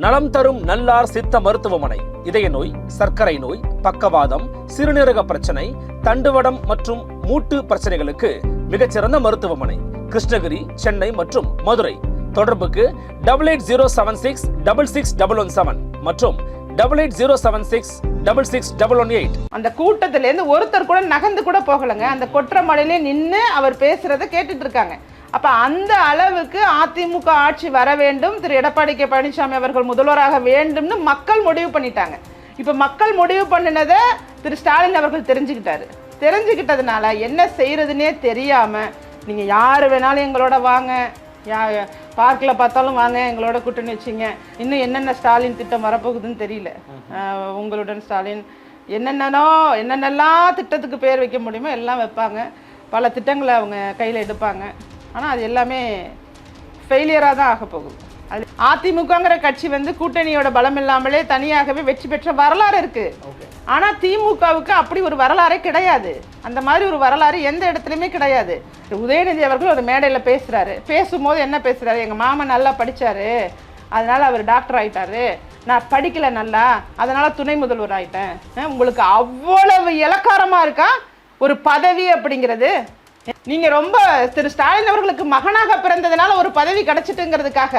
நலம் தரும் நல்லார் சித்த மருத்துவமனை. இதய நோய் சர்க்கரை நோய் பக்கவாதம் சிறுநீரக பிரச்சனை தண்டுவடம் மற்றும் மூட்டு பிரச்சனைகளுக்கு மிகச்சிறந்த மருத்துவமனை. கிருஷ்ணகிரி சென்னை மற்றும் மதுரை. தொடர்புக்கு double eight zero seven six double six double one seven மற்றும் double eight zero seven six double six double one eight அந்த கூட்டத்திலேருந்து ஒருத்தர் கூட நகர்ந்து கூட போகலைங்க. அந்த கொற்ற மழையிலே நின்று அவர் பேசுறத கேட்டுட்டு இருக்காங்க. அப்ப அந்த அளவுக்கு அதிமுக ஆட்சி வர வேண்டும். திரு எடப்பாடி கே பழனிசாமி அவர்கள் முதல்வராக வேண்டும்னு மக்கள் முடிவு பண்ணிட்டாங்க. இப்ப மக்கள் முடிவு பண்ணினதை திரு ஸ்டாலின் அவர்கள் தெரிஞ்சுக்கிட்டாரு. தெரிஞ்சுக்கிட்டதுனால என்ன செய்யறதுனே தெரியாம நீங்க யாரு வேணாலும் எங்களோட வாங்க. யா பார்க்கில் பார்த்தாலும் வாங்க எங்களோட கூட்டணி வச்சிங்க. இன்னும் என்னென்ன ஸ்டாலின் திட்டம் வரப்போகுதுன்னு தெரியல. உங்களுடன் ஸ்டாலின் என்னென்னனோ என்னென்னலாம் திட்டத்துக்கு பேர் வைக்க முடியுமோ எல்லாம் வைப்பாங்க. பல திட்டங்களை அவங்க கையில் எடுப்பாங்க. ஆனால் அது எல்லாமே ஃபெயிலியராக தான் ஆக போகுது. அது அதிமுகங்கிற கட்சி வந்து கூட்டணியோட பலம் இல்லாமலே தனியாகவே வெற்றி பெற்ற வரலாறு இருக்கு. ஆனா திமுகவுக்கு அப்படி ஒரு வரலாறே கிடையாது. அந்த மாதிரி ஒரு வரலாறு எந்த இடத்துலையுமே கிடையாது. உதயநிதி அவர்கள் ஒரு மேடையில பேசுறாரு. பேசும்போது என்ன பேசுறாரு? எங்க மாமன் நல்லா படிச்சாரு. அதனால அவர் டாக்டர் ஆயிட்டாரு. நான் படிக்கல நல்லா. அதனால துணை முதல்வர் ஆயிட்டேன். அஹ் உங்களுக்கு அவ்வளவு இலக்காரமா இருக்கா? ஒரு பதவி அப்படிங்கிறது நீங்க ரொம்ப திரு ஸ்டாலின் அவர்களுக்கு மகனாக பிறந்ததுனால ஒரு பதவி கிடைச்சிட்டுங்கிறதுக்காக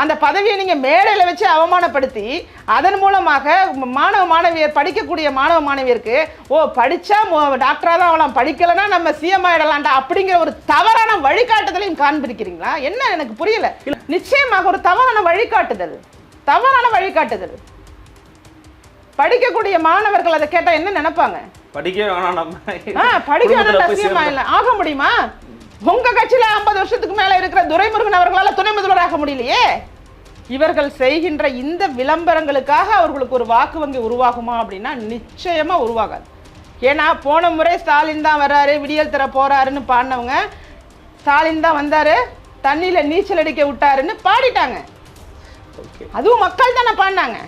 அந்த பதவியை நீங்க மேடையில வச்சு அவமானப்படுத்தி அதன் மூலமாக மாணவ மாணவியர் படிக்கக்கூடிய மாணவ மாணவியருக்கு ஓ படிச்சா டாக்டரா தான் ஆகலாம் படிக்கலைன்னா நம்ம சிஎம் ஆயிடலாம்டா அப்படிங்கிற ஒரு தவறான வழிகாட்டுதலையும் காண்பிருக்கிறீங்களா என்ன எனக்கு புரியல. நிச்சயமாக ஒரு தவறான வழிகாட்டுதல் தவறான வழிகாட்டுதல். படிக்கக்கூடிய மாணவர்கள் அதை கேட்டா என்ன நினைப்பாங்க? வேணாம் நம்ம. படிக்க வேணாம் ஆக முடியுமா? உங்க கட்சியில 50 வருஷத்துக்கு மேல இருக்கிற துரைமுருகன் அவர்களால துணை முதல்வராக முடியலையே? இவர்கள் செய்கின்ற இந்த விளம்பரங்களுக்காக அவர்களுக்கு ஒரு வாக்கு வங்கி உருவாகுமா அப்படின்னா நிச்சயமா உருவாகாது. ஏன்னா போன முறை ஸ்டாலின் தான் வர்றாரு விடியல் தர போறாருன்னு பாடினவங்க ஸ்டாலின் தான் வந்தாரு தண்ணியில நீச்சல் அடிக்க விட்டாருன்னு பாடிட்டாங்க. அதுவும் மக்கள் தானே பாடினாங்க.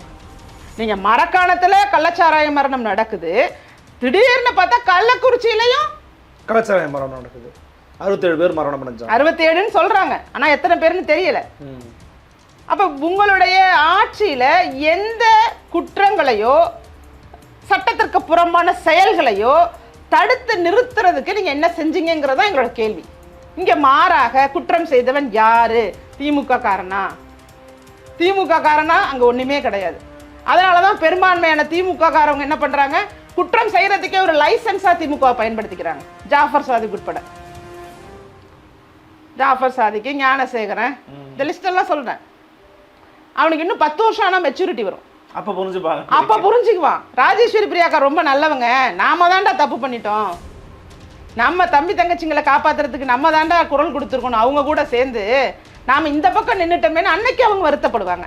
நீங்க மரக்காணத்துல கள்ளச்சாராய மரணம் நடக்குது. திடீர்னு பார்த்தா கள்ளக்குறிச்சியிலையும் கலாச்சார மரணம் நடக்குது. அறுபத்தேழு பேர் மரணம் அடைஞ்சாங்க. அறுபத்தி ஏழுன்னு சொல்றாங்க. ஆனா எத்தனை பேர்னு தெரியல. அப்ப உங்களுடைய ஆட்சியில எந்த குற்றங்களையோ சட்டத்திற்கு புறம்பான செயல்களையோ தடுத்து நிறுத்துறதுக்கு நீங்க என்ன செஞ்சீங்கிறதா எங்களோட கேள்வி. இங்க மாறாக குற்றம் செய்தவன் யாரு? திமுக காரனா? திமுக காரனா அங்க ஒண்ணுமே கிடையாது. அதனாலதான் பெரும்பான்மையான திமுக காரவங்க என்ன பண்றாங்க? குற்றம் செய்யறதுக்கே ஒரு லைசன்ஸா திமுக பயன்படுத்திக்கிறாங்க. ஜாஃபர் சாதிக் உட்பட. ஜாஃபர் சாதிக்கு ஞானசேகரன் இந்த லிஸ்ட் எல்லாம் சொல்றேன். அவனுக்கு இன்னும் பத்து வருஷம் ஆனா மெச்சூரிட்டி வரும். அப்ப புரிஞ்சுப்பாங்க. அப்ப புரிஞ்சுக்குவான். ராஜேஸ்வரி பிரியாக்கா ரொம்ப நல்லவங்க. நாம தான்டா தப்பு பண்ணிட்டோம். நம்ம தம்பி தங்கச்சிங்களை காப்பாத்துறதுக்கு நம்ம தான்டா குரல் கொடுத்துருக்கணும் அவங்க கூட சேர்ந்து. நாம இந்த பக்கம் நின்னுட்டோமேனு அன்னைக்கு அவங்க வருத்தப்படுவாங்க.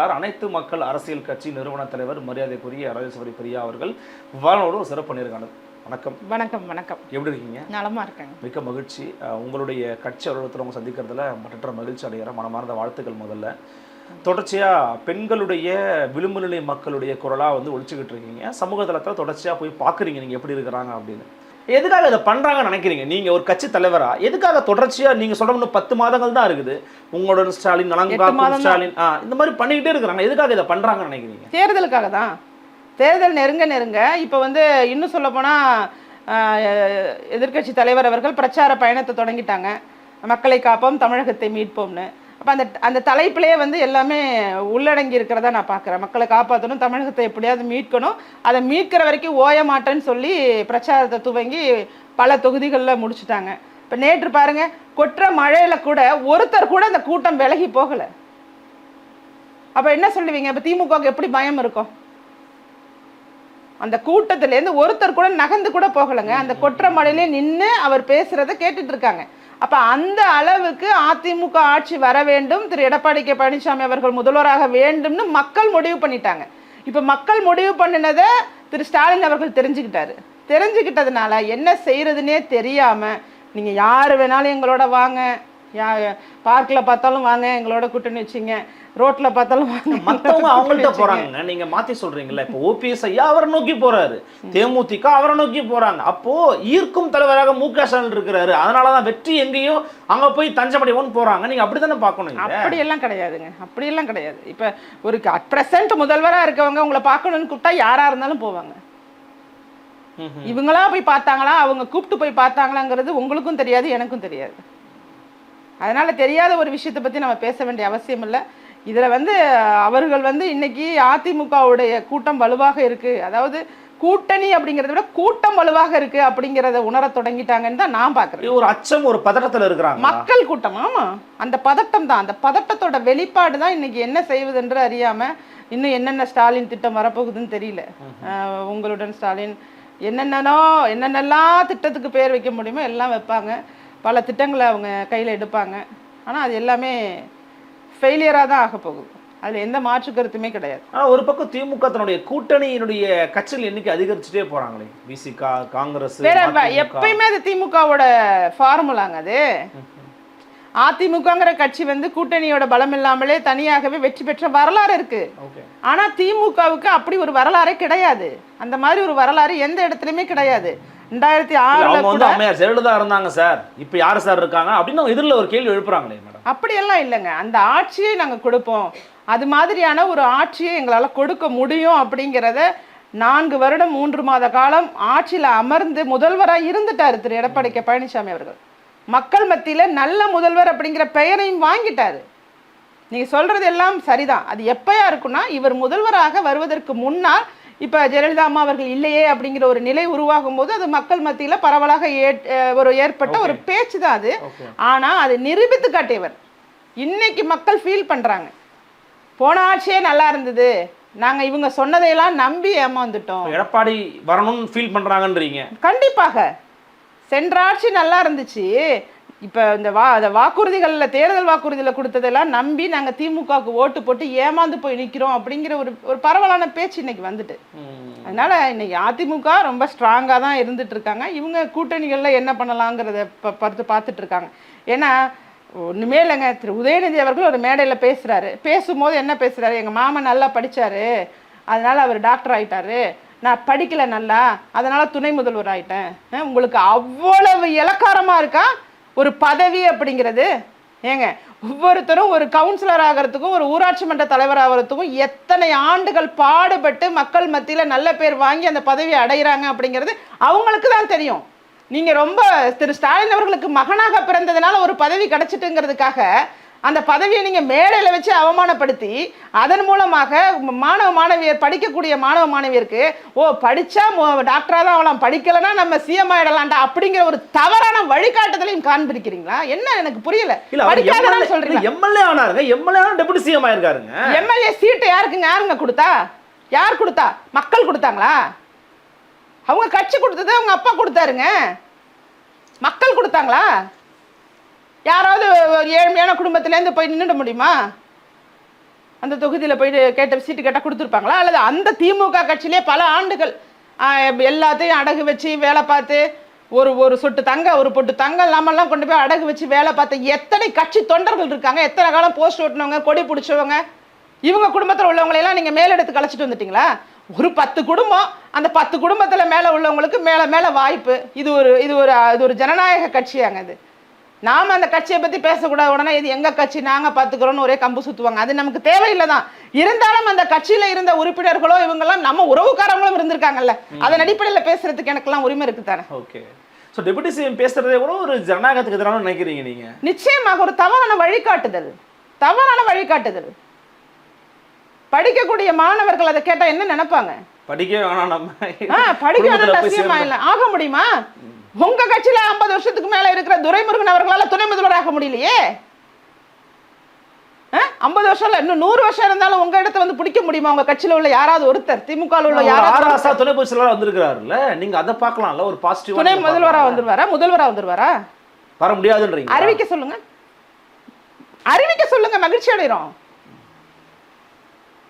அனைத்து மக்கள் அரசியல் கட்சி நிறுவன தலைவர் மரியாதைக்குரிய ராஜேஸ்வரி பிரியா அவர்கள் வானோடு ஒரு சிறப்பு நேர்காணல். வணக்கம். வணக்கம் வணக்கம். எப்படி இருக்கீங்க? நலமா இருக்காங்க. மிக்க மகிழ்ச்சி. உங்களுடைய கட்சி அலுவலகத்தில் உங்க சந்திக்கிறதுல மற்ற மகிழ்ச்சி அடைகிற மனமார்ந்த வாழ்த்துக்கள் முதல்ல. தொடர்ச்சியா பெண்களுடைய விளிம்பு நிலை மக்களுடைய குரலா வந்து ஒழிச்சுக்கிட்டு இருக்கீங்க. சமூக தளத்துல தொடர்ச்சியா போய் பார்க்குறீங்க நீங்க எப்படி இருக்கிறாங்க அப்படின்னு. எதுக்காக இதை பண்றாங்கன்னு நினைக்கிறீங்க? நீங்க ஒரு கட்சி தலைவரா எதுக்காக தொடர்ச்சியா நீங்க சொல்ற இன்னும் பத்து மாதங்கள் தான் இருக்குது? உங்களோட ஸ்டாலின் நலங்காக்கும். ஸ்டாலின் ஆ, இந்த மாதிரி பண்ணிக்கிட்டே இருக்கிறாங்க. எதுக்காக இதை பண்றாங்கன்னு நினைக்கிறீங்க? தேர்தலுக்காக தான். தேர்தல் நெருங்க நெருங்க இப்போ வந்து இன்னும் சொல்ல எதிர்க்கட்சி தலைவர் அவர்கள் பிரச்சார பயணத்தை தொடங்கிட்டாங்க. மக்களை காப்போம் தமிழகத்தை மீட்போம்னு. அப்போ அந்த அந்த தலைப்பிலே வந்து எல்லாமே உள்ளடங்கி இருக்கிறதா நான் பார்க்குறேன் மக்களை காப்பாற்றணும் தமிழகத்தை எப்படியாவது மீட்கணும். அதை மீட்கிற வரைக்கும் ஓய மாட்டேன்னு சொல்லி பிரச்சாரத்தை துவங்கி பல தொகுதிகளில் முடிச்சுட்டாங்க. இப்போ நேற்று பாருங்கள் கொற்ற மழையில் கூட ஒருத்தர் கூட அந்த கூட்டம் விலகி போகலை. அப்போ என்ன சொல்லுவீங்க? இப்போ திமுகவுக்கு எப்படி பயம் இருக்கும்? அந்த கூட்டத்துலேருந்து ஒருத்தர் கூட நகர்ந்து கூட போகலைங்க. அந்த கொற்ற மழையிலே நின்று அவர் பேசுகிறத கேட்டுட்டு இருக்காங்க. அப்போ அந்த அளவுக்கு அதிமுக ஆட்சி வர வேண்டும். திரு எடப்பாடி கே பழனிசாமி அவர்கள் முதல்வராக வேண்டும்னு மக்கள் முடிவு பண்ணிட்டாங்க. இப்போ மக்கள் முடிவு பண்ணினதை திரு ஸ்டாலின் அவர்கள் தெரிஞ்சுக்கிட்டாரு. தெரிஞ்சுக்கிட்டதுனால என்ன செய்யறதுனே தெரியாம நீங்க யார் வேணாலும் எங்களோட வாங்க. யா பார்க்கில் பார்த்தாலும் வாங்க எங்களோட கூட்டணி வச்சிங்க. ரோட்ல பார்த்தாலும் வாங்க. மத்தவங்க அவங்கள்ட்ட வச்சுங்க. போறாங்க நீங்க மாத்தி சொல்றீங்கல்ல இப்போ ஓபிஎஸ் ஐயா அவரை நோக்கி போறாரு. தேமுதிக அவரை நோக்கி போறாங்க. அப்போ ஈர்க்கும் தலைவராக மு க ஸ்டாலின் இருக்கிறாரு. அதனாலதான் வெற்றி எங்கேயோ அங்க போய் தஞ்சமடைவோன்னு போறாங்க. நீங்க அப்படித்தானே பார்க்கணும் இதை. அப்படியெல்லாம் கிடையாதுங்க. அப்படியெல்லாம் கிடையாது. இப்போ ஒரு அட் ப்ரெசன்ட் முதல்வராக இருக்கவங்க உங்களை பார்க்கணும்னு கூப்பிட்டா யாராக இருந்தாலும் போவாங்க. இவங்களா போய் பார்த்தாங்களா? அவங்க கூப்பிட்டு போய் பார்த்தாங்களாங்கிறது உங்களுக்கும் தெரியாது எனக்கும் தெரியாது. அதனால தெரியாத ஒரு விஷயத்தை பற்றி நம்ம பேச வேண்டிய அவசியம் இல்லை. இதில் வந்து அவர்கள் வந்து இன்னைக்கு அதிமுகவுடைய கூட்டம் வலுவாக இருக்கு. அதாவது கூட்டணி அப்படிங்கிறத விட கூட்டம் வலுவாக இருக்கு அப்படிங்கிறத உணரத் தொடங்கிட்டாங்கன்னு தான் நான் பார்க்குறேன் இது ஒரு அச்சம் ஒரு பதட்டத்துல இருக்கிறாங்க மக்கள் கூட்டம் ஆமா. அந்த பதட்டம் தான். அந்த பதட்டத்தோட வெளிப்பாடு தான் இன்னைக்கு என்ன செய்வதென்று அறியாம இன்னும் என்னென்ன ஸ்டாலின் திட்டம் வரப்போகுதுன்னு தெரியல. ஆஹ் உங்களுடன் ஸ்டாலின் என்னென்னனோ என்னென்னலாம் திட்டத்துக்கு பேர் வைக்க முடியுமோ எல்லாம் வைப்பாங்க. பல திட்டங்களை அவங்க கையில் எடுப்பாங்க. ஆனால் அது எல்லாமே ஃபெயிலியராக தான் ஆக போகுது. அதில் எந்த மாற்று கருத்துமே கிடையாது. ஆனா ஒரு பக்கம் திமுக தன்னுடைய கூட்டணியினுடைய கட்சிகள் எண்ணிக்கை அதிகரிச்சுட்டே போறாங்களே. பிசிகா காங்கிரஸ். எப்பயுமே அது திமுகவோட ஃபார்முலாங்க அது. அதிமுகங்கிற கட்சி வந்து கூட்டணியோட பலம் இல்லாமலே தனியாகவே வெற்றி பெற்ற வரலாறு இருக்கு. ஆனா திமுகவுக்கு அப்படி ஒரு வரலாறே கிடையாது. அந்த மாதிரி ஒரு வரலாறு எந்த இடத்துலயுமே கிடையாது. ரெண்டாயிரத்தி ஆறுல அவங்க வந்து அம்மையார் ஜெயலலிதா இருந்தாங்க சார். இப்ப யாரு சார் இருக்காங்க? அப்படின்னு அவங்க எதிரில் ஒரு கேள்வி எழுப்புறாங்களே மேடம். அப்படியெல்லாம் இல்லைங்க. அந்த ஆட்சியை நாங்க கொடுப்போம். அது மாதிரியான ஒரு ஆட்சியை எங்களால கொடுக்க முடியும் அப்படிங்கிறத நான்கு வருடம் மூன்று மாத காலம் ஆட்சியில அமர்ந்து முதல்வராக இருந்துட்டாரு திரு. எடப்பாடி கே. பழனிசாமி அவர்கள். மக்கள் மத்தியில நல்ல முதல்வர் அப்படிங்கிற பெயரையும் வாங்கிட்டாரு. நீங்க சொல்றது எல்லாம் சரிதான். அது எப்பயா இருக்குன்னா இவர் முதல்வராக வருவதற்கு முன்னால் இப்ப ஜெயலலிதா அம்மா அவர்கள் இல்லையே அப்படிங்கிற ஒரு நிலை உருவாகும் போது அது மக்கள் மத்தியில பரவலாக ஒரு ஏற்பட்ட ஒரு பேச்சு தான் அது. ஓகே ஆனா அதை நிரூபித்து காட்டியவர். இன்னைக்கு மக்கள் ஃபீல் பண்றாங்க. போன ஆட்சியே நல்லா இருந்தது. நாங்க இவங்க சொன்னதையெல்லாம் நம்பி ஏமாந்துட்டோம். எடப்பாடி வரணும்னு ஃபீல் பண்றாங்கன்றீங்க. கண்டிப்பாக. சென்ற ஆட்சி நல்லா இருந்துச்சு. இப்போ இந்த வா அந்த வாக்குறுதிகளில் தேர்தல் வாக்குறுதியில் கொடுத்ததெல்லாம் நம்பி நாங்கள் திமுகவுக்கு ஓட்டு போட்டு ஏமாந்து போய் நிற்கிறோம் அப்படிங்கிற ஒரு ஒரு பரவலான பேச்சு இன்னைக்கு வந்துட்டு. அதனால இன்னைக்கு அதிமுக ரொம்ப ஸ்ட்ராங்காக தான் இருந்துட்டு இருக்காங்க இவங்க கூட்டணிகளில் என்ன பண்ணலாங்கிறத பார்த்து பார்த்துட்டு இருக்காங்க ஏன்னா ஒன்றுமே இல்லைங்க. திரு உதயநிதி அவர்கள் ஒரு மேடையில் பேசுகிறாரு பேசும்போது என்ன பேசுகிறாரு எங்கள் மாமன் நல்லா படிச்சாரு. அதனால அவர் டாக்டர் ஆயிட்டாரு. நான் படிக்கல நல்லா. அதனால துணை முதல்வர் ஆயிட்டேன். அஹ் உங்களுக்கு அவ்வளவு இலக்காரமாக இருக்கா? ஒரு பதவி அப்படிங்கிறது ஏங்க ஒவ்வொருத்தரும் ஒரு கவுன்சிலர் ஆகிறதுக்கும் ஒரு ஊராட்சி மன்ற தலைவர் ஆகிறதுக்கும் எத்தனை ஆண்டுகள் பாடுபட்டு மக்கள் மத்தியில் நல்ல பேர் வாங்கி அந்த பதவியை அடைகிறாங்க அப்படிங்கிறது அவங்களுக்கு தான் தெரியும். நீங்கள் ரொம்ப திரு ஸ்டாலின் அவர்களுக்கு மகனாக பிறந்ததுனால ஒரு பதவி கிடச்சிட்டுங்கிறதுக்காக அந்த பதவியை நீங்க மேடையில வச்சு அவமானப்படுத்தி அதன் மூலமாக மாணவ மாணவியர் படிக்கக்கூடிய மாணவ மாணவியருக்கு ஓ படிச்சா டாக்டரா தான் ஆகலாம் படிக்கலைன்னா நம்ம சிஎம் ஆயிடலாம்டா அப்படிங்கிற ஒரு தவறான வழிகாட்டுதலையும் காண்பிருக்கிறீங்களா என்ன எனக்கு புரியல. படிக்காதனால சொல்றீங்க எம்எல்ஏ ஆனாருங்க. எம்எல்ஏ ஆனா டெபுட்டி சிஎம் ஆயிருக்காருங்க. எம்எல்ஏ சீட்டு யாருக்குங்க யாருங்க கொடுத்தா? யார் கொடுத்தா? மக்கள் கொடுத்தாங்களா? அவங்க கட்சி கொடுத்தது அவங்க அப்பா கொடுத்தாருங்க. மக்கள் கொடுத்தாங்களா? யாராவது ஒரு ஏழ்மையான குடும்பத்திலேருந்து போய் நின்றுட முடியுமா? அந்த தொகுதியில் போய் கேட்ட சீட்டு கேட்டால் கொடுத்துருப்பாங்களா? அல்லது அந்த திமுக கட்சியிலே பல ஆண்டுகள் எல்லாத்தையும் அடகு வச்சு வேலை பார்த்து ஒரு ஒரு சொட்டு தங்க ஒரு பொட்டு தங்கம் இல்லாமல்லாம் கொண்டு போய் அடகு வச்சு வேலை பார்த்த எத்தனை கட்சி தொண்டர்கள் இருக்காங்க? எத்தனை காலம் போஸ்ட் ஓட்டினவங்க கொடி பிடிச்சவங்க? இவங்க குடும்பத்தில் உள்ளவங்களையெல்லாம் நீங்கள் மேலெடுத்து கழிச்சிட்டு வந்துட்டீங்களா? ஒரு பத்து குடும்பம் அந்த பத்து குடும்பத்தில் மேலே உள்ளவங்களுக்கு மேலே மேலே வாய்ப்பு. இது ஒரு இது ஒரு இது ஒரு ஜனநாயக கட்சியாங்க இது. நாம அந்த கட்சியை பத்தி பேசக்கூடாது உடனே இது எங்க கட்சி நாங்க பாத்துக்கிறோம்னு ஒரே கம்பு சுத்துவாங்க. அது நமக்கு தேவையில்லை தான் இருந்தாலும் அந்த கட்சியில இருந்த உறுப்பினர்களோ இவங்கெல்லாம் நம்ம உறவுக்காரங்களும் இருந்திருக்காங்கல்ல. அதன் அடிப்படையில பேசுறதுக்கு எனக்கெல்லாம் உரிமை இருக்கு தானே? ஓகே. ஸோ டெபுட்டி சிஎம் பேசுறதே கூட ஒரு ஜனநாயகத்துக்கு எதிரான நினைக்கிறீங்க நீங்க? நிச்சயமாக ஒரு தவறான வழிகாட்டுதல். தவறான வழிகாட்டுதல். படிக்கக்கூடிய மாணவர்கள் அதை கேட்டா என்ன நினைப்பாங்க? படிக்கவே வேணாம் நம்ம. படிக்க வேணாம் ஆக முடியுமா? உங்க கட்சியில 50 வருஷத்துக்கு மேல இருக்கிற துரைமுருகன் அவர்களால துணை முதல்வர் ஆக முடியலையே? ஐம்பது வருஷம் இல்ல இன்னும் நூறு வருஷம் இருந்தாலும் உங்க இடத்த வந்து பிடிக்க முடியுமா? உங்க கட்சியில உள்ள யாராவது ஒருத்தர் திமுக உள்ள யாராவது துணை பொதுச்செயலாளர் வந்திருக்கிறாருல்ல. நீங்க அதை பார்க்கலாம்ல ஒரு பாசிட்டிவ் துணை முதல்வரா வந்துருவாரா? முதல்வரா வந்துருவாரா? வர முடியாதுன்றீங்க. அறிவிக்க சொல்லுங்க. அறிவிக்க சொல்லுங்க மகிழ்ச்சி அடைகிறோம்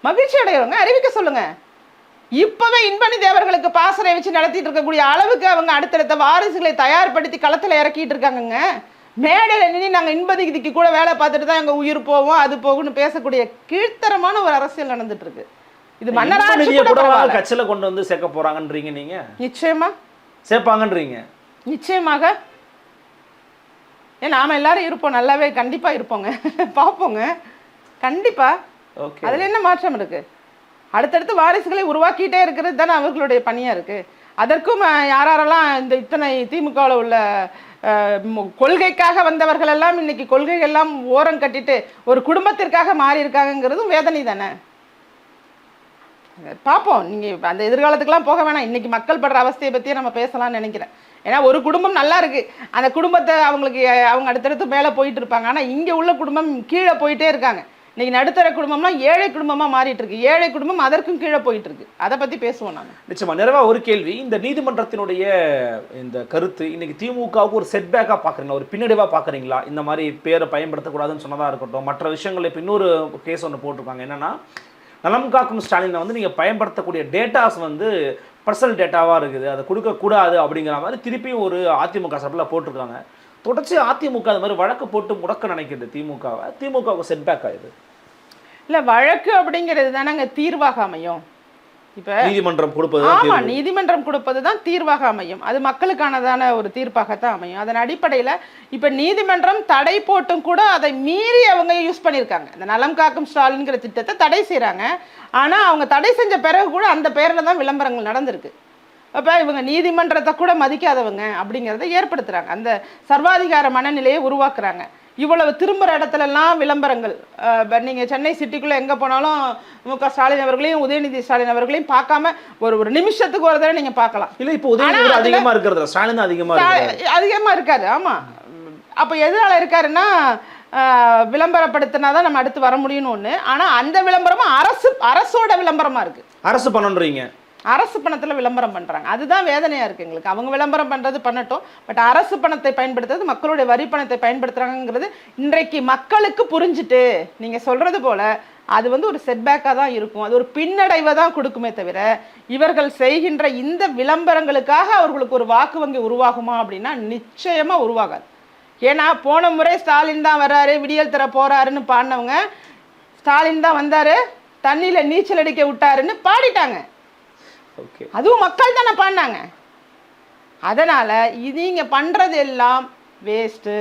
மகிழ்ச்சி அடைகிறோங்க அறிவிக்க சொல்லுங்க. இப்பவே இன்பனி தேவர்களுக்கு பாசறை வச்சு நடத்திட்டு இருக்கக்கூடிய அளவுக்கு அவங்க அடுத்தடுத்த வாரிசுகளை தயார்படுத்தி களத்துல இறக்கிட்டு இருக்காங்கங்க. மேடையில நின்று நாங்க இன்பதிக்கு கூட வேலை பார்த்துட்டு தான் எங்க உயிர் போவோம் அது போகும்னு பேசக்கூடிய கீழ்த்தரமான ஒரு அரசியல் நடந்துட்டு இருக்கு. இது மன்னராட்சி கூட. கட்சியில கொண்டு வந்து சேர்க்க போறாங்கன்றீங்க நீங்க? நிச்சயமா. சேர்ப்பாங்கன்றீங்க. நிச்சயமாக. ஏன் நாம எல்லாரும் இருப்போம் நல்லாவே கண்டிப்பா இருப்போங்க. பார்ப்போங்க. கண்டிப்பா. அதுல என்ன மாற்றம் இருக்கு? அடுத்தடுத்து வாரிசுகளை உருவாக்கிட்டே இருக்கிறது தானே அவர்களுடைய பணியாக இருக்குது அதற்கும் யார் யாரெல்லாம் இந்த இத்தனை திமுகவில் உள்ள கொள்கைக்காக வந்தவர்கள் எல்லாம் இன்னைக்கு கொள்கைகள்லாம் ஓரம் கட்டிட்டு ஒரு குடும்பத்திற்காக மாறி இருக்காங்கங்கிறதும் வேதனை தானே? பார்ப்போம். நீங்கள் அந்த எதிர்காலத்துக்குலாம் போக வேணாம். இன்றைக்கி மக்கள் படுற அவஸ்தையை பற்றியே நம்ம பேசலாம்னு நினைக்கிறேன். ஏன்னா ஒரு குடும்பம் நல்லா இருக்குது அந்த குடும்பத்தை அவங்களுக்கு அவங்க அடுத்தடுத்து மேலே போயிட்டு இருப்பாங்க. ஆனால் இங்கே உள்ள குடும்பம் கீழே போயிட்டே இருக்காங்க. இன்னைக்கு நடுத்தர குடும்பம்லாம் ஏழை குடும்பமா மாறிட்டு இருக்கு ஏழை குடும்பம் அதற்கும் கீழே போயிட்டு இருக்கு அதை பத்தி பேசுவோம் நாம. நிச்சயமா. நிறைவா ஒரு கேள்வி. இந்த நீதிமன்றத்தினுடைய இந்த கருத்து இன்னைக்கு திமுகவுக்கு ஒரு செட்பேக்காக பார்க்குறீங்களா? ஒரு பின்னடைவாக பார்க்குறீங்களா? இந்த மாதிரி பேரை பயன்படுத்தக்கூடாதுன்னு சொன்னதாக இருக்கட்டும். மற்ற விஷயங்கள் இப்போ இன்னொரு கேஸ் ஒன்று போட்டிருக்காங்க. என்னன்னா நலம் காக்கும் ஸ்டாலினை வந்து நீங்கள் பயன்படுத்தக்கூடிய டேட்டாஸ் வந்து பர்சனல் டேட்டாவாக இருக்குது. அதை கொடுக்கக்கூடாது அப்படிங்கிற மாதிரி திருப்பியும் ஒரு அதிமுக சார்பில் போட்டிருக்காங்க. தொடர்ச்சி அதிமுக அது மாதிரி வழக்கு போட்டு முடக்க நினைக்கிறது திமுகவை. திமுகவுக்கு செட்பேக் ஆகுது இல்ல வழக்கு அப்படிங்கிறது தானங்க தீர்வாக அமையும். இப்ப நீதிமன்றம் கொடுப்பது ஆமா நீதிமன்றம் கொடுப்பது தான் தீர்வாக அமையும். அது மக்களுக்கானதான ஒரு தீர்ப்பாகத்தான் அமையும். அதன் அடிப்படையில இப்ப நீதிமன்றம் தடை போட்டும் கூட அதை மீறி அவங்க யூஸ் பண்ணியிருக்காங்க. இந்த நலம் காக்கும் ஸ்டாலின்ங்கிற திட்டத்தை தடை செய்றாங்க. ஆனா அவங்க தடை செஞ்ச பிறகு கூட அந்த பேர்ல தான் விளம்பரங்கள் நடந்திருக்கு. அப்ப இவங்க நீதிமன்றத்தை கூட மதிக்காதவங்க அப்படிங்கிறத ஏற்படுத்துறாங்க. அந்த சர்வாதிகார மனநிலையை உருவாக்குறாங்க. இவ்வளவு திரும்புற இடத்துல எல்லாம் விளம்பரங்கள். அஹ் இப்ப நீங்க சென்னை சிட்டிக்குள்ள எங்க போனாலும் மு க ஸ்டாலின் அவர்களையும் உதயநிதி ஸ்டாலின் அவர்களையும் பார்க்காம ஒரு ஒரு நிமிஷத்துக்கு ஒரு தடவை நீங்க பார்க்கலாம். இல்லை இப்போ உதயநிதி அதிகமாக இருக்கிறது ஸ்டாலின் தான் அதிகமாக இருக்கிறது அதிகமா இருக்காரு. ஆமா. அப்ப எதனால இருக்காருன்னா அஹ், விளம்பரப்படுத்தினாதான் நம்ம அடுத்து வர முடியும்னு ஒண்ணு. ஆனா அந்த விளம்பரமும் அரசு அரசோட விளம்பரமா இருக்கு. அரசு பண்ணன்றீங்க. அரசு பணத்தில் விளம்பரம் பண்ணுறாங்க அதுதான் வேதனையாக இருக்குது எங்களுக்கு. அவங்க விளம்பரம் பண்ணுறது பண்ணட்டும். பட் அரசு பணத்தை பயன்படுத்துறது மக்களுடைய வரி பணத்தை பயன்படுத்துறாங்கிறது இன்றைக்கு மக்களுக்கு புரிஞ்சுட்டு நீங்கள் சொல்கிறது போல் அது வந்து ஒரு செட்பேக்காக தான் இருக்கும். அது ஒரு பின்னடைவை தான் கொடுக்குமே தவிர இவர்கள் செய்கின்ற இந்த விளம்பரங்களுக்காக அவர்களுக்கு ஒரு வாக்கு வங்கி உருவாகுமா அப்படின்னா நிச்சயமாக உருவாகாது. ஏன்னா போன முறை ஸ்டாலின் தான் வர்றாரு விடியல் தர போகிறாருன்னு பாடினவங்க ஸ்டாலின் தான் வந்தார் தண்ணியில் நீச்சல் அடிக்க விட்டாருன்னு பாடிட்டாங்க. அதுவும் மக்கள் தானே பாடினாங்க அதனால இது நீங்க பண்றது எல்லாம் வேஸ்ட்டு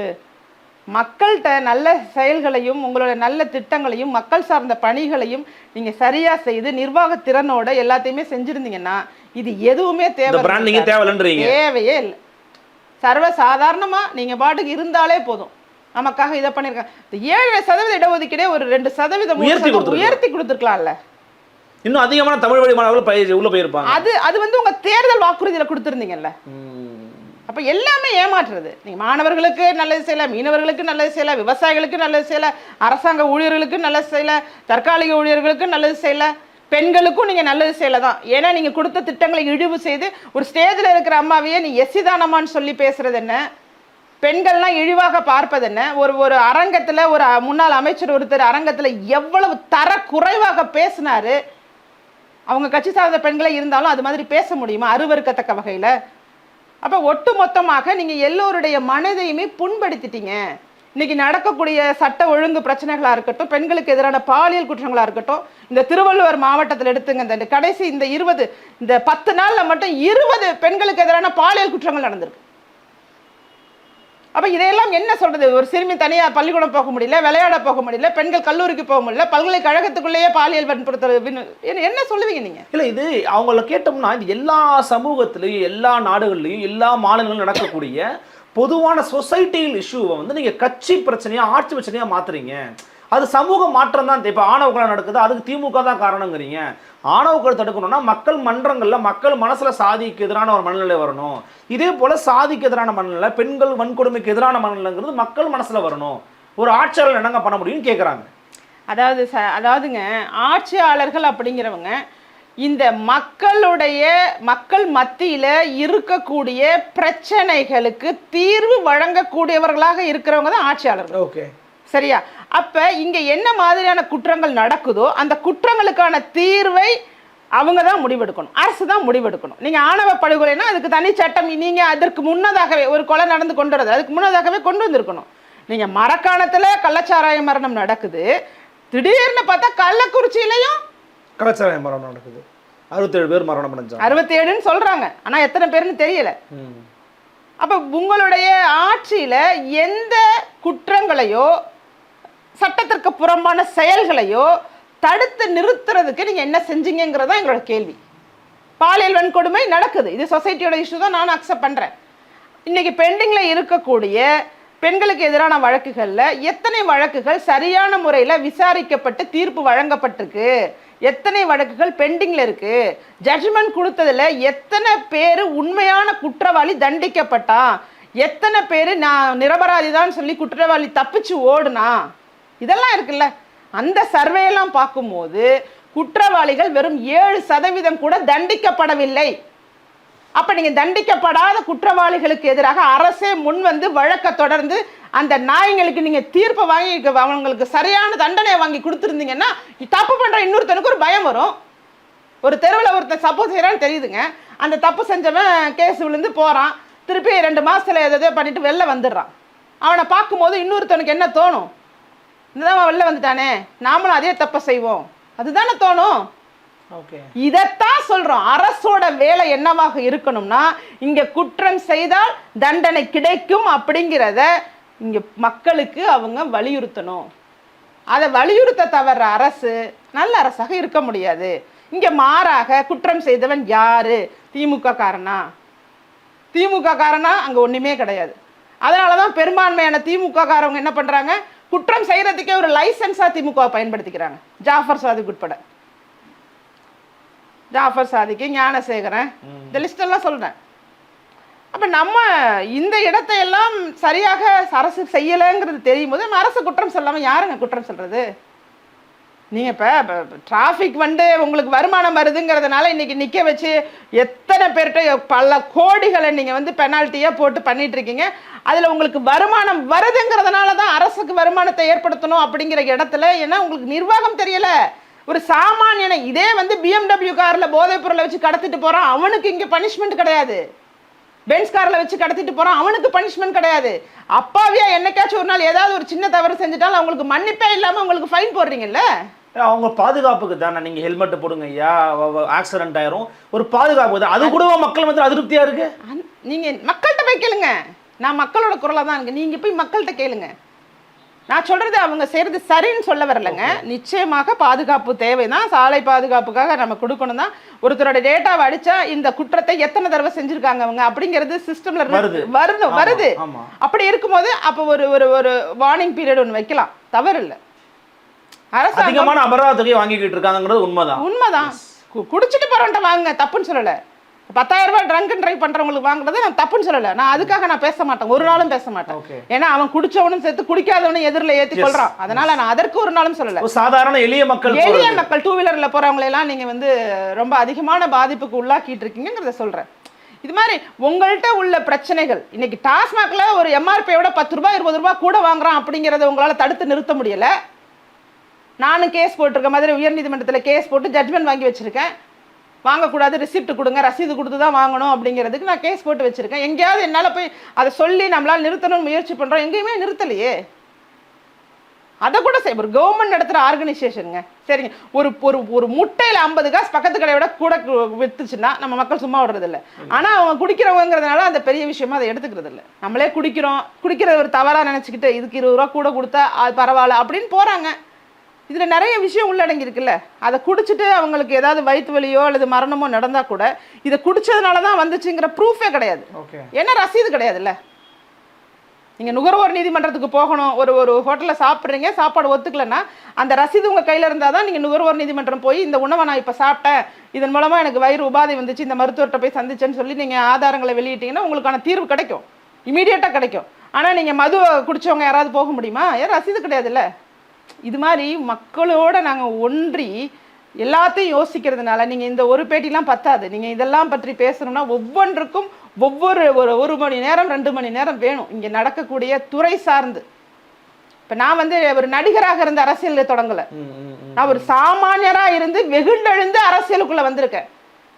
மக்கள்கிட்ட நல்ல செயல்களையும் உங்களோட நல்ல திட்டங்களையும் மக்கள் சார்ந்த பணிகளையும் நீங்க சரியா செய்து நிர்வாக திறனோட எல்லாத்தையுமே செஞ்சிருந்தீங்கன்னா இது எதுவுமே தேவை தேவையே இல்லை. சர்வ சாதாரணமா நீங்க பாட்டுக்கு இருந்தாலே போதும். நமக்காக இதை பண்ணிருக்காங்க இந்த ஏழு சதவீத இடஒதுக்கீடே ஒரு ரெண்டு சதவீதம். உயர்த்தி கொடுத்துருக்கலாம்ல. இன்னும் அதிகமான தமிழ் வழி மாணவர்கள் பயிர் உள்ள போயிருப்பாங்க. அது அது வந்து உங்க தேர்தல் வாக்குறுதியில கொடுத்துருந்தீங்கல்ல. அப்ப எல்லாமே ஏமாற்றுறது. நீங்க மாணவர்களுக்கு நல்லது செய்யல மீனவர்களுக்கு நல்லது செய்யல விவசாயிகளுக்கு நல்லது செய்யல அரசாங்க ஊழியர்களுக்கு நல்லது செய்யல தற்காலிக ஊழியர்களுக்கு நல்லது செய்யல பெண்களுக்கும் நீங்க நல்லது செய்யல தான். ஏன்னா நீங்க கொடுத்த திட்டங்களை இழிவு செய்து ஒரு ஸ்டேஜ்ல இருக்கிற அம்மாவையே நீ எஸ்சி தானம்மான்னு சொல்லி பேசுறது என்ன? பெண்கள்லாம் இழிவாக பார்ப்பது என்ன? ஒரு ஒரு அரங்கத்துல ஒரு முன்னாள் அமைச்சர் ஒருத்தர் அரங்கத்துல எவ்வளவு தர குறைவாக பேசினாரு? அவங்க கட்சி சார்ந்த பெண்களே இருந்தாலும் அது மாதிரி பேச முடியுமா? அருவருக்கத்தக்க வகையில். அப்போ ஒட்டு மொத்தமாக நீங்கள் எல்லோருடைய மனதையுமே புண்படுத்திட்டீங்க. இன்னைக்கு நடக்கக்கூடிய சட்ட ஒழுங்கு பிரச்சனைகளாக இருக்கட்டும் பெண்களுக்கு எதிரான பாலியல் குற்றங்களாக இருக்கட்டும் இந்த திருவள்ளுவர் மாவட்டத்தில் எடுத்துங்க இந்த கடைசி இந்த இருபது இந்த பத்து நாளில் மட்டும் இருபது பெண்களுக்கு எதிரான பாலியல் குற்றங்கள் நடந்திருக்கு. அப்போ இதையெல்லாம் என்ன சொல்கிறது ஒரு சிறுமி தனியாக பள்ளிக்கூடம் போக முடியல விளையாட போக முடியல பெண்கள் கல்லூரிக்கு போக முடியல பல்கலைக்கழகத்துக்குள்ளேயே பாலியல் வன்புறுத்தல் என்ன- சொல்லுவீங்க நீங்கள் இல்லை இது அவங்கள கேட்டோம்னா இது எல்லா சமூகத்திலையும் எல்லா நாடுகள்லையும் எல்லா மாநிலங்களும் நடக்கக்கூடிய பொதுவான சொசைட்டியில் இஷ்யூவை வந்து நீங்கள் கட்சி பிரச்சனையாக ஆட்சி பிரச்சனையாக மாற்றுறீங்க அது சமூக மாற்றம் தான். இப்போ ஆணவ நடக்குது அதுக்கு திமுக தான் காரணங்கிறீங்க. ஆணவக்களை தடுக்கணும்னா மக்கள் மன்றங்கள்ல மக்கள் மனசுல சாதிக்கு எதிரான ஒரு மனநிலை வரணும். இதே போல சாதிக்கு எதிரான மனநிலை பெண்கள் வன்கொடுமைக்கு எதிரான மனநிலைங்கிறது மக்கள் மனசுல வரணும். ஒரு ஆட்சியாளர் என்னங்க பண்ண முடியும்னு கேக்குறாங்க. அதாவது ச அதாவதுங்க ஆட்சியாளர்கள் அப்படிங்கிறவங்க இந்த மக்களுடைய மக்கள் மத்தியில இருக்கக்கூடிய பிரச்சனைகளுக்கு தீர்வு வழங்கக்கூடியவர்களாக இருக்கிறவங்க தான் ஆட்சியாளர்கள். ஓகே. சரியா? அப்ப இங்க என்ன மாதிரியான குற்றங்கள் நடக்குதோ அந்த குற்றங்களுக்கான தீர்வை அவங்க தான் முடிவெடுக்கணும். அரசு தான் முடிவெடுக்கணும். நீங்க ஆணவ படுகொலைனா அதுக்கு தனி சட்டம் நீங்க அதற்கு முன்னதாகவே ஒரு கொலை நடந்து கொண்டு வரது அதுக்கு முன்னதாகவே கொண்டு வந்திருக்கணும். நீங்க மரக்காணத்துல கள்ளச்சாராய மரணம் நடக்குது. திடீர்னு பார்த்தா கள்ளக்குறிச்சியிலையும் கலாச்சார மரணம் நடக்குது. அறுபத்தேழு பேர் மரணம் அடைஞ்சாங்க. அறுபத்தி ஏழுன்னு சொல்றாங்க. ஆனா எத்தனை பேருன்னு தெரியல. அப்ப உங்களுடைய ஆட்சியில எந்த குற்றங்களையோ சட்டத்திற்கு புறம்பான செயல்களையோ தடுத்து நிறுத்துறதுக்கு நீங்கள் என்ன செஞ்சீங்கிறதா எங்களோட கேள்வி. பாலியல் வன்கொடுமை நடக்குது. இது சொசைட்டியோட இஷ்யூ தான் நான் அக்செப்ட் பண்ணுறேன் இன்றைக்கி பெண்டிங்கில் இருக்கக்கூடிய பெண்களுக்கு எதிரான வழக்குகளில் எத்தனை வழக்குகள் சரியான முறையில் விசாரிக்கப்பட்டு தீர்ப்பு வழங்கப்பட்டிருக்கு? எத்தனை வழக்குகள் பெண்டிங்கில் இருக்குது ஜட்ஜ்மெண்ட் கொடுத்ததுல எத்தனை பேர் உண்மையான குற்றவாளி தண்டிக்கப்பட்டான்? எத்தனை பேர் நான் நிரபராதி தான் சொல்லி குற்றவாளி தப்பிச்சு ஓடுனா? இதெல்லாம் இருக்குல்ல. அந்த சர்வேலாம் பார்க்கும்போது குற்றவாளிகள் வெறும் ஏழு சதவீதம் கூட தண்டிக்கப்படவில்லை. அப்ப நீங்க தண்டிக்கப்படாத குற்றவாளிகளுக்கு எதிராக அரசே முன் வந்து வழக்க தொடர்ந்து அந்த நாய்ங்களுக்கு நீங்க தீர்ப்பை வாங்கி அவங்களுக்கு சரியான தண்டனையை வாங்கி கொடுத்துருந்தீங்கன்னா தப்பு பண்ற இன்னொருத்தனுக்கு ஒரு பயம் வரும். ஒரு தெருவில் ஒருத்தன் சப்போஸ் செய்யறான்னு தெரியுதுங்க. அந்த தப்பு செஞ்சவன் கேஸ் விழுந்து போறான். திருப்பி ரெண்டு மாசத்துல எதோ பண்ணிட்டு வெளில வந்துடுறான். அவனை பார்க்கும்போது இன்னொருத்தனுக்கு என்ன தோணும்? இந்ததான் வெளில வந்துட்டானே? நாமளும் அதே தப்பை செய்வோம். அதுதானே தோணும்? ஓகே. இதைத்தான் சொல்றோம். அரசோட வேலை என்னவாக இருக்கணும்னா இங்க குற்றம் செய்தால் தண்டனை கிடைக்கும் அப்படிங்கிறத இங்க மக்களுக்கு அவங்க வலியுறுத்தணும். அதை வலியுறுத்த தவற அரசு நல்ல அரசாக இருக்க முடியாது. இங்க மாறாக குற்றம் செய்தவன் யாரு? திமுக காரனா? திமுக காரனா அங்க ஒண்ணுமே கிடையாது. அதனால தான் பெரும்பான்மையான திமுக காரவங்க என்ன பண்றாங்க? குற்றம் செய்யறதுக்கே ஒரு லைசன்ஸா திமுக பயன்படுத்திக்கிறாங்க. ஜாஃபர் சாதிக் உட்பட. ஜாஃபர் சாதிக்கு ஞானசேகரன் இந்த லிஸ்ட் எல்லாம் சொல்றேன். அப்ப நம்ம இந்த இடத்தையெல்லாம் சரியாக அரசு செய்யலைங்கிறது தெரியும் போது நம்ம அரசு குற்றம் சொல்லாம யாருங்க குற்றம் சொல்றது? நீங்கள் இப்போ டிராஃபிக் வந்து உங்களுக்கு வருமானம் வருதுங்கிறதுனால இன்றைக்கி நிற்க வச்சு எத்தனை பேர்கிட்ட பல கோடிகளை நீங்கள் வந்து பெனால்ட்டியாக போட்டு பண்ணிகிட்ருக்கீங்க இருக்கீங்க. உங்களுக்கு வருமானம் வருதுங்கிறதுனால தான் அரசுக்கு வருமானத்தை ஏற்படுத்தணும் அப்படிங்கிற இடத்துல ஏன்னா உங்களுக்கு நிர்வாகம் தெரியலை. ஒரு சாமானியனை இதே வந்து பிஎம்டபிள்யூ காரில் போதைப் பொருளை வச்சு கடத்திட்டு போகிறான் அவனுக்கு இங்கே பனிஷ்மெண்ட் கிடையாது. பென்ஸ் காரில் வச்சு கடத்திட்டு போகிறான் அவனுக்கு பனிஷ்மெண்ட் கிடையாது. அப்பாவியா என்னைக்காச்சும் ஒரு நாள் ஏதாவது ஒரு சின்ன தவறு செஞ்சுட்டாலும் அவங்களுக்கு மன்னிப்பே இல்லாமல் உங்களுக்கு ஃபைன் போடுறீங்கல்ல? அவங்க பாதுகாப்புக்கு தானே நீங்க ஹெல்மெட் போடுங்க ஐயா ஆக்சிடென்ட் ஆயிரும். ஒரு பாதுகாப்பு தான். அது கூட மக்கள் வந்து அதிருப்தியா இருக்கு? நீங்க மக்கள்கிட்ட போய் கேளுங்க. நான் மக்களோட குரலா தான் இருக்கு. நீங்க போய் மக்கள்கிட்ட கேளுங்க. நான் சொல்றது அவங்க செய்யறது சரின்னு சொல்ல வரலங்க. நிச்சயமாக பாதுகாப்பு தேவைதான் சாலை பாதுகாப்புக்காக நம்ம கொடுக்கணும் தான். ஒருத்தரோட டேட்டாவை அடிச்சா இந்த குற்றத்தை எத்தனை தடவை செஞ்சிருக்காங்க அவங்க அப்படிங்கிறது சிஸ்டம்ல வருது. வருது. அப்படி இருக்கும்போது அப்போ ஒரு ஒரு ஒரு வார்னிங் பீரியட் ஒன்று வைக்கலாம். தவறு இல்லை அதிகமான அபராத தொகையை வாங்கிக்கிட்டு இருக்காங்கிறது உண்மைதான். உண்மைதான். குடிச்சிட்டு போறவன்ட்ட வாங்குங்க தப்புன்னு சொல்லல. பத்தாயிரம் ரூபாய் ட்ரங்க் ட்ரைவ் பண்றவங்களுக்கு வாங்குறது நான் தப்புன்னு சொல்லல. நான் அதுக்காக நான் பேச மாட்டேன். ஒரு நாளும் பேச மாட்டேன். ஏன்னா அவன் குடிச்சவனும் சேர்த்து குடிக்காதவனும் எதிரில் ஏத்தி. கொள்றான் அதனால நான் அதற்கு ஒரு நாளும் சொல்லல. சாதாரண எளிய மக்கள் எளிய. மக்கள் டூ வீலர்ல போறவங்களை எல்லாம் நீங்க வந்து ரொம்ப அதிகமான பாதிப்புக்கு உள்ளாக்கிட்டு இருக்கீங்கிறத சொல்றேன். இது மாதிரி உங்கள்கிட்ட உள்ள பிரச்சனைகள் இன்னைக்கு டாஸ்மாக்ல ஒரு எம்ஆர்பியோட பத்து ரூபாய் இருபது ரூபாய் கூட வாங்குறான் அப்படிங்கறத உங்களால தடுத்து நிறுத்த முடியல. நானும் கேஸ் போட்டிருக்க மாதிரி உயர்நீதிமன்றத்தில் கேஸ் போட்டு ஜட்மெண்ட் வாங்கி வச்சுருக்கேன். வாங்கக்கூடாது ரிசிப்ட் கொடுங்க ரசீது கொடுத்து தான் வாங்கணும் அப்படிங்கிறதுக்கு நான் கேஸ் போட்டு வச்சுருக்கேன். எங்கேயாவது என்னால் போய் அதை சொல்லி நம்மளால் நிறுத்தணும்னு முயற்சி பண்ணுறோம் எங்கேயுமே நிறுத்தலையே. அதை கூட செய்ய ஒரு கவர்மெண்ட் நடத்துகிற ஆர்கனைசேஷனுங்க சரிங்க. ஒரு ஒரு ஒரு முட்டையில் ஐம்பது காசு பக்கத்து கடையை விட கூட விற்றுச்சுன்னா நம்ம மக்கள் சும்மா விடுறது இல்லை ஆனால் அவங்க குடிக்கிறவங்கிறதுனால அந்த பெரிய விஷயமா அதை எடுத்துக்கிறது இல்லை நம்மளே குடிக்கிறோம். குடிக்கிற ஒரு தவறாக நினச்சிக்கிட்டு இதுக்கு இருபது ரூபா கூட கொடுத்தா அது பரவாயில்ல அப்படின்னு போகிறாங்க இதில் நிறைய விஷயம் உள்ளடங்கி இருக்குல்ல அதை குடிச்சிட்டு அவங்களுக்கு ஏதாவது வயிற்று வலியோ அல்லது மரணமோ நடந்தால் கூட இதை குடிச்சதுனால தான் வந்துச்சுங்கிற ப்ரூஃபே கிடையாது. ஓகே ஏன்னா ரசீது கிடையாதுல்ல. நீங்கள் நுகர்வோர் நீதிமன்றத்துக்கு போகணும் ஒரு ஒரு ஹோட்டலில் சாப்பிட்றீங்க சாப்பாடு ஒத்துக்கலைன்னா அந்த ரசீது உங்கள் கையில் இருந்தால் தான் நீங்கள் நுகர்வோர் நீதிமன்றம் போய் இந்த உணவை நான் இப்போ சாப்பிட்டேன். இதன் மூலமாக எனக்கு வயிறு உபாதை வந்துச்சு. இந்த மருத்துவர்கிட்ட போய் சந்திச்சேன்னு சொல்லி நீங்கள் ஆதாரங்களை வெளியிட்டீங்கன்னா உங்களுக்கான தீர்வு கிடைக்கும். இமீடியட்டாக கிடைக்கும். ஆனால் நீங்கள் மது குடிச்சவங்க யாராவது போக முடியுமா? ஏன் ரசீது கிடையாதுல்ல. இது மாதிரி மக்களோட நாங்கள் ஒன்றி எல்லாத்தையும் யோசிக்கிறதுனால நீங்க இந்த ஒரு பேட்டிலாம் பத்தாது. நீங்க இதெல்லாம் பற்றி பேசணும்னா ஒவ்வொன்றுக்கும் ஒவ்வொரு ஒரு ஒரு மணி நேரம் ரெண்டு மணி நேரம் வேணும். இங்க நடக்கக்கூடிய துறை சார்ந்து. இப்ப நான் வந்து ஒரு நடிகராக இருந்த அரசியல் தொடங்கல. நான் ஒரு சாமானியரா இருந்து வெகுண்டெழுந்து அரசியலுக்குள்ள வந்திருக்கேன்.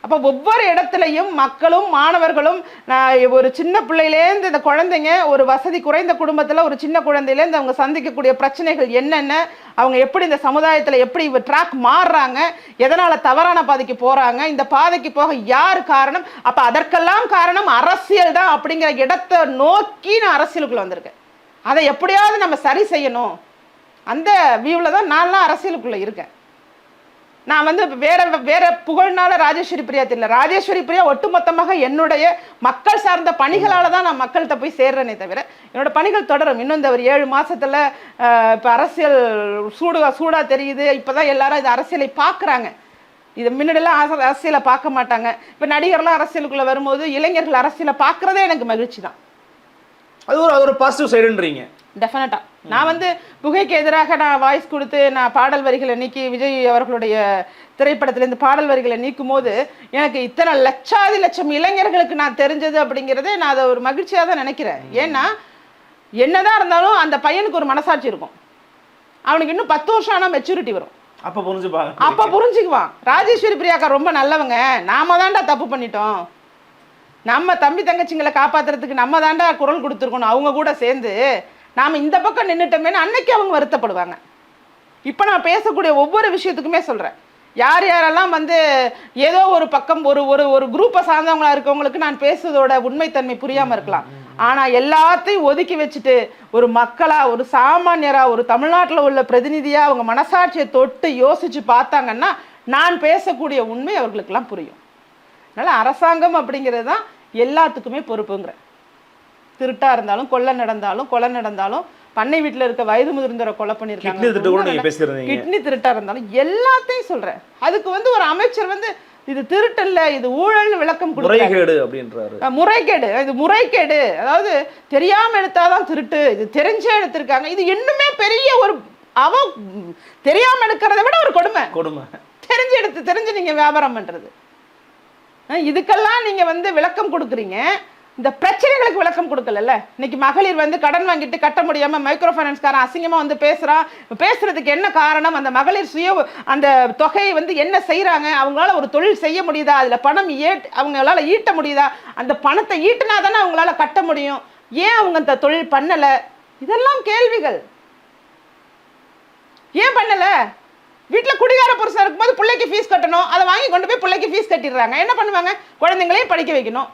அப்போ ஒவ்வொரு இடத்துலையும் மக்களும் மாணவர்களும் நான் ஒரு சின்ன பிள்ளையிலேருந்து இந்த குழந்தைங்க ஒரு வசதி குறைந்த குடும்பத்தில் ஒரு சின்ன குழந்தையிலேருந்து அவங்க சந்திக்கக்கூடிய பிரச்சனைகள் என்னென்ன அவங்க எப்படி இந்த சமுதாயத்தில் எப்படி ட்ராக் மாறுறாங்க எதனால் தவறான பாதைக்கு போகிறாங்க இந்த பாதைக்கு போக யார் காரணம் அப்போ அதற்கெல்லாம் காரணம் அரசியல் தான் அப்படிங்கிற இடத்தை நோக்கி நான் அரசியலுக்குள்ளே வந்திருக்கேன். அதை எப்படியாவது நம்ம சரி செய்யணும். அந்த வியூவில் தான் நான்லாம் அரசியலுக்குள்ளே இருக்கேன். நான் வந்து வேற வேற புகழ்னால ராஜேஸ்வரி பிரியா தெரியல. ராஜேஸ்வரி பிரியா ஒட்டுமொத்தமாக என்னுடைய மக்கள் சார்ந்த பணிகளால தான் நான் மக்கள்கிட்ட போய் சேர்றேனே தவிர என்னோட பணிகள் தொடரும். இன்னும் இந்த ஒரு ஏழு மாசத்துல இப்போ இப்ப அரசியல் சூடு சூடா தெரியுது. இப்பதான் எல்லாரும் இந்த அரசியலை பார்க்குறாங்க இது முன்னாடிலாம் அரசியலை பார்க்க மாட்டாங்க. இப்ப நடிகர்லாம் அரசியலுக்குள்ள வரும்போது இளைஞர்கள் அரசியலை பார்க்குறதே எனக்கு மகிழ்ச்சி தான். அது ஒரு ஒரு பாசிட்டிவ் சைடுன்றீங்க டெஃபினட்டா நான் வந்து புகைக்கு எதிராக நான் வாய்ஸ் கொடுத்து நான் பாடல் வரிகளை நீக்கி விஜய் அவர்களுடைய திரைப்படத்திலேருந்து பாடல் வரிகளை நீக்கும் போது எனக்கு இத்தனை லட்சாதி லட்சம் இளைஞர்களுக்கு நான் தெரிஞ்சது அப்படிங்கிறதே நான் அதை ஒரு மகிழ்ச்சியாக தான் நினைக்கிறேன். ஏன்னா என்னதான் இருந்தாலும் அந்த பையனுக்கு ஒரு மனசாட்சி இருக்கும். அவனுக்கு இன்னும் பத்து வருஷம் ஆனால் மெச்சூரிட்டி வரும். அப்ப புரிஞ்சுப்பாங்க. அப்ப புரிஞ்சுக்குவான். ராஜேஸ்வரி பிரியாக்கா ரொம்ப நல்லவங்க. நாம தான்டா தப்பு பண்ணிட்டோம். நம்ம தம்பி தங்கச்சிங்களை காப்பாத்துறதுக்கு நம்ம தான்டா குரல் கொடுத்துருக்கணும். அவங்க கூட சேர்ந்து நாம் இந்த பக்கம் நின்றுட்டோமேனு அன்னைக்கு அவங்க வருத்தப்படுவாங்க. இப்போ நான் பேசக்கூடிய ஒவ்வொரு விஷயத்துக்குமே சொல்கிறேன் யார் யாரெல்லாம் வந்து ஏதோ ஒரு பக்கம் ஒரு ஒரு ஒரு குரூப்பை சார்ந்தவங்களாக இருக்கவங்களுக்கு நான் பேசுவதோட உண்மைத்தன்மை புரியாமல் இருக்கலாம். ஆனால் எல்லாத்தையும் ஒதுக்கி வச்சுட்டு ஒரு மக்களாக ஒரு சாமானியராக ஒரு தமிழ்நாட்டில் உள்ள பிரதிநிதியாக அவங்க மனசாட்சியை தொட்டு யோசித்து பார்த்தாங்கன்னா நான் பேசக்கூடிய உண்மை அவர்களுக்கெல்லாம் புரியும். அதனால் அரசாங்கம் அப்படிங்கிறது தான் எல்லாத்துக்குமே பொறுப்புங்கிறேன் திருட்டா இருந்தாலும் கொள்ளை நடந்தாலும் கொலை நடந்தாலும் பண்ணை வீட்டுல இருக்க வயது முதிர்ந்தவரை கொலை பண்ணியிருக்காங்க. கிட்னி திட்டு கூட நீங்க பேசியிருந்தீங்க. கிட்னி திருட்டா இருந்தாலும் எல்லாத்தையும் சொல்றேன். அதுக்கு வந்து ஒரு அமைச்சர் வந்து இது திருட்டல்ல இது ஊழல்னு விளக்கம் முறைகேடு அப்படின்றாரு. முறைகேடு இது முறைகேடு. அதாவது தெரியாம எடுத்தாதான் திருட்டு இது தெரிஞ்சே எடுத்திருக்காங்க. இது இன்னுமே பெரிய ஒரு அவ தெரியாம எடுக்கிறத விட ஒரு கொடுமை. கொடுமை. தெரிஞ்சு எடுத்து தெரிஞ்சு நீங்க வியாபாரம் பண்றது. இதுக்கெல்லாம் நீங்க வந்து விளக்கம் கொடுக்குறீங்க. இந்த பிரச்சனைகளுக்கு விளக்கம் கொடுக்கலல்ல? இன்னைக்கு மகளிர் வந்து கடன் வாங்கிட்டு கட்ட முடியாம மைக்ரோ ஃபைனான்ஸ்காரன் அசிங்கமா வந்து பேசுறான் பேசுறதுக்கு என்ன காரணம்? அந்த மகளிர் சுய அந்த தொகையை வந்து என்ன செய்யறாங்க அவங்களால ஒரு தொழில் செய்ய முடியுதா? அதுல பணம் ஏட் அவங்களால ஈட்ட முடியுதா? அந்த பணத்தை ஈட்டினா தானே அவங்களால கட்ட முடியும். ஏன் அவங்க அந்த தொழில் பண்ணல? இதெல்லாம் கேள்விகள். ஏன் பண்ணல? வீட்டில் குடிகார புருஷன் இருக்கும்போது பிள்ளைக்கு ஃபீஸ் கட்டணும். அதை வாங்கி கொண்டு போய் பிள்ளைக்கு ஃபீஸ் கட்டிடுறாங்க. என்ன பண்ணுவாங்க? குழந்தைங்களையும் படிக்க வைக்கணும்.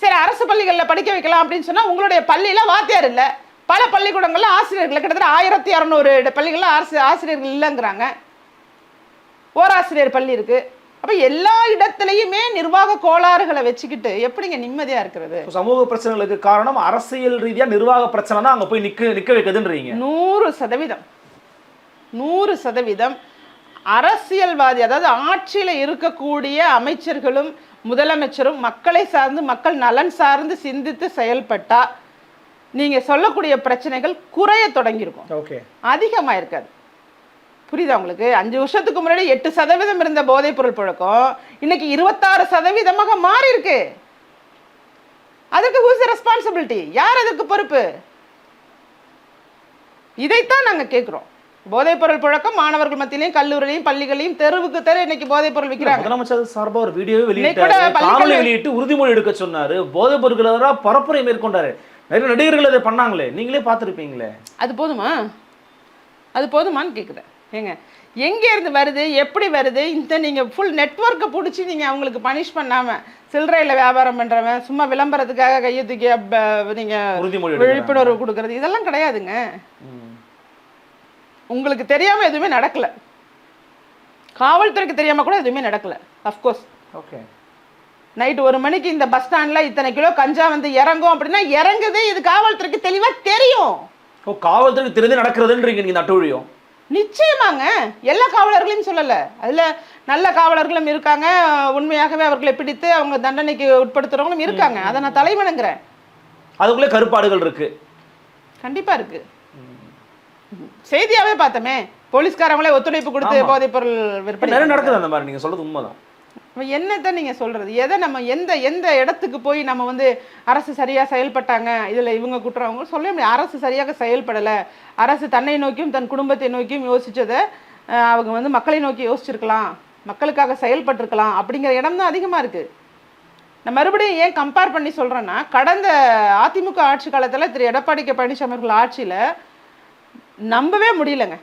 சரி அரசு பள்ளிகளில் படிக்க வைக்கலாம் அப்படின்னு சொன்னா உங்களுடைய பள்ளியில வாத்தியார் இல்லை. பல பள்ளிக்கூடங்கள்ல ஆசிரியர்கள் கிட்டத்தட்ட ஆயிரத்தி இரநூறு பள்ளிகளில் ஆசி ஆசிரியர்கள் இல்லைங்கிறாங்க. ஓராசிரியர் பள்ளி இருக்கு. அப்ப எல்லா இடத்துலையுமே நிர்வாக கோளாறுகளை வச்சுக்கிட்டு எப்படிங்க நிம்மதியா இருக்கிறது? சமூக பிரச்சனைகளுக்கு காரணம் அரசியல் ரீதியா நிர்வாக பிரச்சனை தான் அங்க போய் நிக்க நிக்க வைக்குதுன்றீங்க. நூறு சதவீதம். நூறு சதவீதம் அரசியல்வாதி அதாவது ஆட்சியில் இருக்கக்கூடிய அமைச்சர்களும் முதலமைச்சரும் மக்களை சார்ந்து மக்கள் நலன் சார்ந்து சிந்தித்து செயல்பட்டா நீங்க சொல்லக்கூடிய பிரச்சனைகள் குறைய தொடங்கியிருக்கும். ஓகே. அதிகமா இருக்காது புரியுதா உங்களுக்கு? அஞ்சு வருஷத்துக்கு முன்னாடி எட்டு சதவீதம் இருந்த போதைப் பொருள் புழக்கம். இன்னைக்கு இருபத்தாறு சதவீதமாக மாறி இருக்கு அதுக்கு ஹூஸ் ரெஸ்பான்சிபிலிட்டி யார் அதுக்கு பொறுப்பு? இதைத்தான் நாங்க கேட்கிறோம் போதைப் பொருள் புழக்கம் மாணவர்கள் மத்தியிலையும் கல்லூரிலையும் பள்ளிகளையும் தெருவுக்கு தெரு இன்னைக்கு போதைப் பொருள் விற்கிறாங்க முதலமைச்சர் சார்பா ஒரு வீடியோவே காணொலி வெளியிட்டு உறுதிமொழி எடுக்க சொன்னாரு. போதைப் பொருட்களா பரப்புரை மேற்கொண்டாரு. நிறைய நடிகர்கள் அதை பண்ணாங்களே. நீங்களே பார்த்திருப்பீங்களே? அது போதுமா? அது போதுமான்னு கேட்குறேன் ஏங்க எங்கே இருந்து வருது? எப்படி வருது? இந்த நீங்கள் ஃபுல் நெட்வொர்க்கை பிடிச்சி நீங்கள் அவங்களுக்கு பனிஷ் பண்ணாமல் சில்லறையில் வியாபாரம் பண்ணுறவன் சும்மா விளம்பரத்துக்காக கையை தூக்கி நீங்கள். விழிப்புணர்வு கொடுக்கறது இதெல்லாம் கிடையாதுங்க. உங்களுக்கு தெரியாமல் எதுவுமே நடக்கல. காவல்துறைக்கு தெரியாமல் கூட எதுவுமே நடக்கல. அஃப்கோர்ஸ் ஓகே நைட் ஒரு மணிக்கு இந்த பஸ் ஸ்டாண்டில் இத்தனை கிலோ கஞ்சா வந்து இறங்கும் அப்படின்னா இறங்குது. இது காவல்துறைக்கு தெளிவாக தெரியும். ஓ காவல்துறைக்கு தெரிஞ்சு நடக்கிறதுன்றீங்க நீங்க நட்டுவழியும் நிச்சயமாங்க. எல்லா காவலர்களையும் சொல்லல. அதுல நல்ல காவலர்களும் இருக்காங்க. உண்மையாகவே அவர்களை பிடித்து அவங்க தண்டனைக்கு உட்படுத்துறவங்களும் இருக்காங்க. அதை நான் தலைவணங்குறேன். அதுக்குள்ளே கருப்பாடுகள் இருக்கு. கண்டிப்பா இருக்கு. செய்தியாவே பார்த்தோமே. போலீஸ்காரங்களே ஒத்துழைப்பு கொடுத்து. போதைப் பொருள் விற்பனை நிறைய நடக்குது அந்த மாதிரி நீங்க சொல்றது உண்மைதான். என்னத்த நீங்க சொல்றது? எதை நம்ம எந்த எந்த இடத்துக்கு போய் நம்ம வந்து அரசு சரியா செயல்பட்டாங்க? இதுல இவங்க குற்றம் அவங்க சொல்ல முடியாது. அரசு சரியாக செயல்படல. அரசு தன்னை நோக்கியும் தன் குடும்பத்தை நோக்கியும் யோசிச்சதை அவங்க வந்து மக்களை நோக்கி யோசிச்சிருக்கலாம். மக்களுக்காக செயல்பட்டிருக்கலாம். அப்படிங்கிற இடம் தான் அதிகமா இருக்கு. நான் மறுபடியும் ஏன் கம்பேர் பண்ணி சொல்றேன்னா கடந்த அதிமுக ஆட்சி காலத்துல திரு. எடப்பாடி கே. பழனிசாமி அவர்கள் ஆட்சியில நம்பவே முடியலங்க.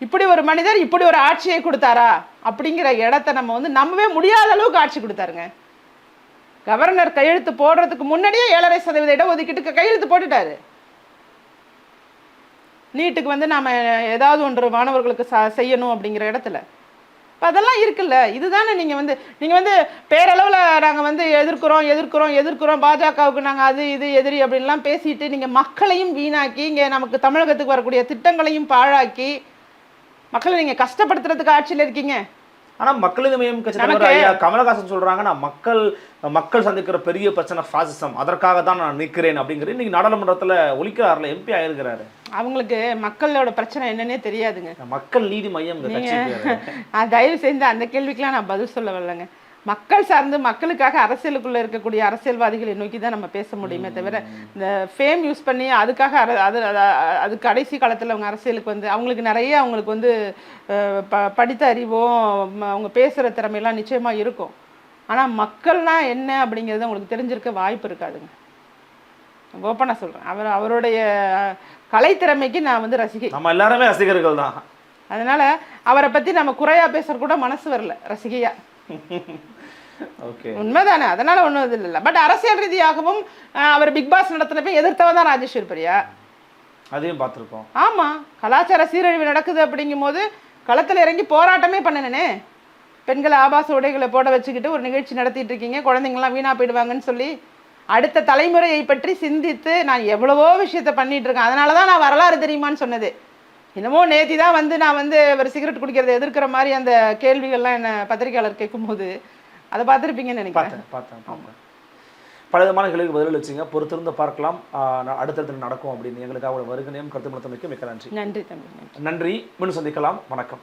இப்படி ஒரு மனிதர் இப்படி ஒரு ஆட்சியை கொடுத்தாரா? அப்படிங்கிற இடத்த நம்ம வந்து நம்பவே முடியாத அளவுக்கு ஆட்சி கொடுத்தாருங்க. கவர்னர் கையெழுத்து போடுறதுக்கு முன்னாடியே ஏழரை சதவீத இடஒதுக்கீட்டுக்கு கையெழுத்து போட்டுட்டாரு. நீட்டுக்கு வந்து நாம் ஏதாவது ஒன்று மாணவர்களுக்கு ச- செய்யணும் அப்படிங்கிற இடத்துல. அதெல்லாம் இருக்குல்ல. இதுதானே நீங்கள் வந்து நீங்கள் வந்து பேரளவில் நாங்கள் வந்து எதிர்க்கிறோம் எதிர்க்கிறோம் எதிர்க்கிறோம். பாஜகவுக்கு நாங்கள் அது இது எதிரி அப்படின்லாம் பேசிட்டு நீங்கள் மக்களையும் வீணாக்கி இங்கே நமக்கு தமிழகத்துக்கு வரக்கூடிய திட்டங்களையும் பாழாக்கி மக்களை நீங்கள் கஷ்டப்படுத்துறதுக்கு ஆட்சியில் இருக்கீங்க. ஆனா மக்களின் மையம் கட்சி கமலஹாசன் சொல்றாங்க நான் மக்கள் மக்கள் சந்திக்கிற பெரிய பிரச்சனை ஃபாசிசம் அதற்காக தான் நான் நிற்கிறேன் அப்படிங்கிறது இன்னைக்கு நாடாளுமன்றத்துல ஒலிக்கிறாருல எம்பி ஆயிருக்கிறாரு. அவங்களுக்கு மக்களோட பிரச்சனை என்னன்னே தெரியாதுங்க. மக்கள் நீதி மையம் தயவு செய்து அந்த கேள்விக்கெல்லாம் நான் பதில் சொல்ல வரலைங்க மக்கள் சார்ந்து மக்களுக்காக அரசியலுக்குள்ள இருக்கக்கூடிய அரசியல்வாதிகளை நோக்கி தான் நம்ம பேச முடியுமே தவிர இந்த ஃபேம் யூஸ் பண்ணி அதுக்காக அர- அது அது- கடைசி காலத்தில் அவங்க அரசியலுக்கு வந்து அவங்களுக்கு நிறைய அவங்களுக்கு வந்து ப படித்த அறிவும் அவங்க பேசுகிற திறமையெல்லாம் நிச்சயமாக இருக்கும். ஆனால் மக்கள்னா என்ன அப்படிங்கிறது அவங்களுக்கு தெரிஞ்சிருக்க வாய்ப்பு இருக்காதுங்க. ஓப்பனாக சொல்கிறேன் அவர் அவருடைய கலைத்திறமைக்கு நான் வந்து ரசிகை. நம்ம எல்லாருமே ரசிகர்கள் தான். அதனால அவரை பத்தி நம்ம குறையா பேசுற கூட மனசு வரல ரசிகையா. ஓகே உண்மைதானே? அதனால ஒண்ணும் இது இல்லை பட் அரசியல் ரீதியாகவும் அவர் பிக் பாஸ் நடத்தினப்ப எதிர்த்தவ தான் ராஜேஸ்வரி பிரியா அதையும் பார்த்திருக்கோம். ஆமா. கலாச்சார சீரழிவு நடக்குது அப்படிங்கும்போது களத்துல இறங்கி போராட்டமே பண்ணினனே? பெண்களை ஆபாச உடைகளை போட வச்சுக்கிட்டு ஒரு நிகழ்ச்சி நடத்திட்டு இருக்கீங்க குழந்தைங்கலாம் வீணா போயிடுவாங்கன்னு சொல்லி அடுத்த தலைமுறையை பற்றி சிந்தித்து நான் எவ்வளவோ விஷயத்த பண்ணிட்டு இருக்கேன். அதனால தான் நான் வரலாறு தெரியுமான்னு சொன்னது. என்னமோ நேத்தி தான் வந்து நான் வந்து ஒரு சிகரெட் குடிக்கிறதை எதிர்க்கிற மாதிரி அந்த கேள்விகள்லாம் என்ன பத்திரிகையாளர் கேட்கும்போது அதை பார்த்துருப்பீங்கன்னு நினைக்கிறேன். பார்த்தேன் பார்த்தேன் பல விதமான கேள்விக்கு பதில் வச்சுங்க பொறுத்திருந்து பார்க்கலாம். அடுத்தடுத்து நடக்கும் அப்படின்னு எங்களுக்காக வருகனையும் கருத்து மிக்க நன்றி. நன்றி தம்பி நன்றி. நன்றி. மீண்டும் சந்திக்கலாம். வணக்கம்.